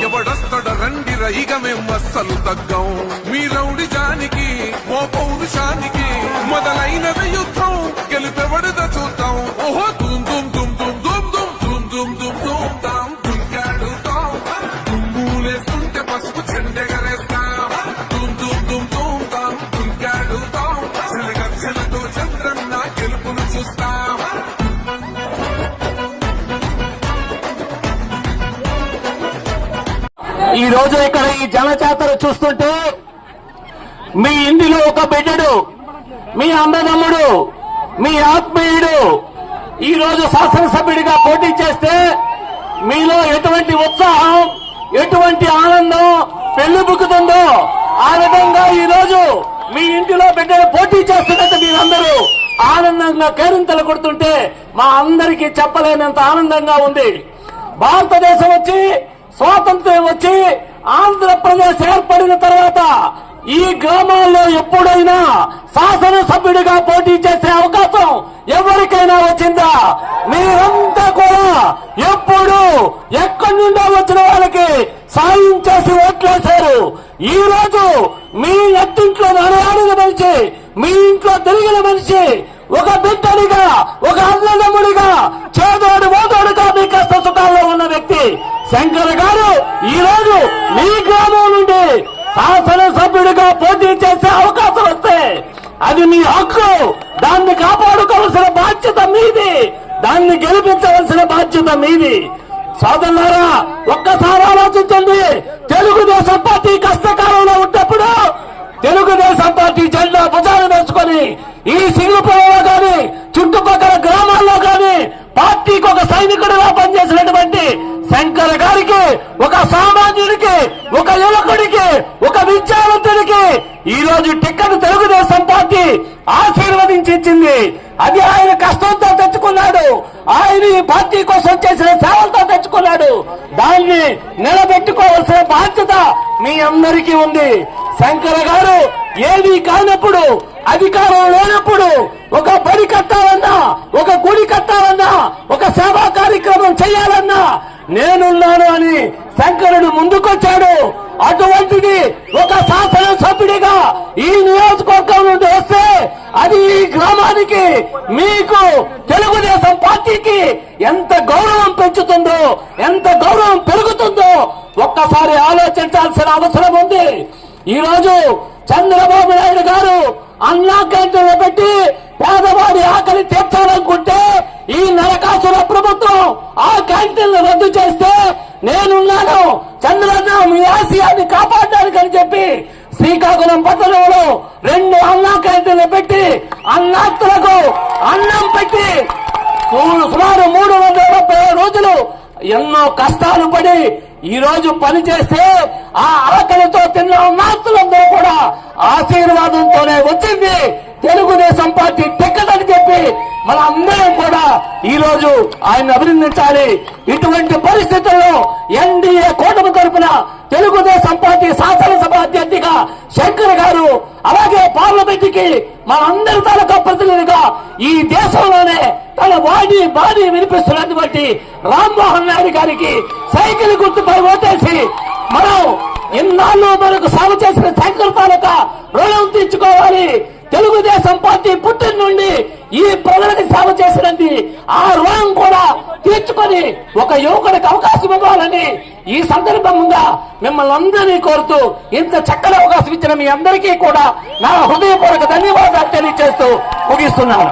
ఎవడొస్తడ రండి రైగ మేము అస్సలు తగ్గం. మీ రౌడి జానికి ఓ పౌరుషానికి మొదలైనది యుద్ధం గెలుపెవడద చూద్దాం. ఓహో ఈ రోజు ఇక్కడ ఈ జనజాతర చూస్తుంటే మీ ఇంటిలో ఒక బిడ్డడు మీ అన్నదమ్ముడు మీ ఆత్మీయుడు ఈ రోజు శాసనసభ్యుడిగా పోటీ చేస్తే మీలో ఎటువంటి ఉత్సాహం ఎటువంటి ఆనందం పెళ్ళిబుక్కుతుందో ఆ విధంగా ఈ రోజు మీ ఇంటిలో బిడ్డలు పోటీ చేస్తున్నట్టు మీరందరూ ఆనందంగా కేరింతలు కొడుతుంటే మా అందరికీ చెప్పలేనంత ఆనందంగా ఉంది. భారతదేశం వచ్చి స్వాతంత్ర్యం వచ్చి ఆంధ్రప్రదేశ్ ఏర్పడిన తర్వాత ఈ గ్రామాల్లో ఎప్పుడైనా శాసనసభ్యుడిగా పోటీ చేసే అవకాశం ఎవరికైనా వచ్చిందా? మీరంతా కూడా ఎప్పుడు ఎక్కడి నుండో వచ్చిన వాళ్ళకి సాయం చేసి ఓట్లేశారు. ఈ రోజు మీ ఎట్టింట్లో నడయాడిన మనిషి మీ ఇంట్లో తిరిగిన మనిషి ఒక బిడ్డని శంకర్ గారు ఈ రోజు మీ గ్రామం నుండి శాసనసభ్యుడిగా పోటీ చేసే అవకాశం వస్తే అది మీ హక్కు. దాన్ని కాపాడుకోవాల్సిన బాధ్యత మీది. దాన్ని గెలిపించవలసిన బాధ్యత మీది. సోదరులారా ఒక్కసారి ఆలోచించండి. తెలుగుదేశం పార్టీ కష్టకాలంలో శంకర్ గారికి ఒక సామాన్యుడికి ఒక యువకుడికి ఒక విద్యావంతుడికి ఈ రోజు టిక్కెట్ తెలుగుదేశం పార్టీ ఆశీర్వదించి ఇచ్చింది అది ఆయన కష్టంతో తెచ్చుకున్నాడు. ఆయన ఈ పార్టీ కోసం చేసిన సేవలతో తెచ్చుకున్నాడు. దాన్ని నిలబెట్టుకోవాల్సిన బాధ్యత మీ అందరికీ ఉంది. శంకర గారు ఏమీ కానప్పుడు అధికారం లేనప్పుడు ఒక బడి కట్టాలన్నా ఒక గుడి కట్టాలన్నా ఒక సేవా కార్యక్రమం చేయాలన్నా నేనున్నాను అని శంకరుడు ముందుకొచ్చాడు. అటువంటిది ఒక శాసన సభ్యుడిగా ఈ నియోజకవర్గం నుండి వస్తే అది ఈ గ్రామానికి మీకు తెలుగుదేశం పార్టీకి ఎంత గౌరవం పెంచుతుందో ఎంత గౌరవం పెరుగుతుందో ఒక్కసారి ఆలోచించాల్సిన అవసరం ఉంది. ఈరోజు చంద్రబాబు నాయుడు గారు అన్నా క్యాంటీన్లు పెట్టి పేదవాడి ఆకలి తీర్చాలనుకుంటే ఈ నరకాసుర ప్రభుత్వం ఆ క్యాంటీన్లు రద్దు చేస్తే నేనున్నాను. చంద్రన్న మీ ఆశయాన్ని కాపాడడానికి అని చెప్పి శ్రీకాకుళం పట్టణంలో రెండు అన్నా క్యాంటీన్లు పెట్టి అన్నాత్తులకు అన్నం పెట్టి సుమారు మూడు వందల ముప్పై రోజులు ఎన్నో కష్టాలు పడి ఈ రోజు పని చేస్తే ఆ ఆకలితో తిన్న మాత్రులందరూ కూడా ఆశీర్వాదంతోనే వచ్చింది. తెలుగుదేశం పార్టీ టికెట్ అని చెప్పి మన అందరం కూడా ఈ రోజు ఆయన అభినందించాలి. ఇటువంటి పరిస్థితుల్లో ఎన్డీఏ కూటమి తరఫున తెలుగుదేశం పార్టీ శాసనసభ అభ్యర్థిగా శంకర్ గారు అలాగే పార్లమెంట్కి మనందరి తాలూకా ప్రతినిధిగా ఈ దేశంలోనే తన వాడి బాడీ వినిపిస్తున్నటువంటి రామ్మోహన్ నాయుడు గారికి సైకిల్ గుర్తుపై ఓటేసి మనం ఇన్నాళ్ళు మనకు సాగు చేసిన శంకర్ తాలూకా రుణం తీర్చుకోవాలి. తెలుగుదేశం పార్టీ పుట్టిన నుండి ఈ ప్రజలకు సేవ చేసినది ఆ రుణం కూడా తీర్చుకొని ఒక యువకుడికి అవకాశం ఇవ్వాలని ఈ సందర్భంగా మిమ్మల్ని అందరినీ కోరుతూ ఇంత చక్కని అవకాశం ఇచ్చిన మీ అందరికీ కూడా నా హృదయపూర్వక ధన్యవాదాలు తెలియజేస్తూ ముగిస్తున్నాను.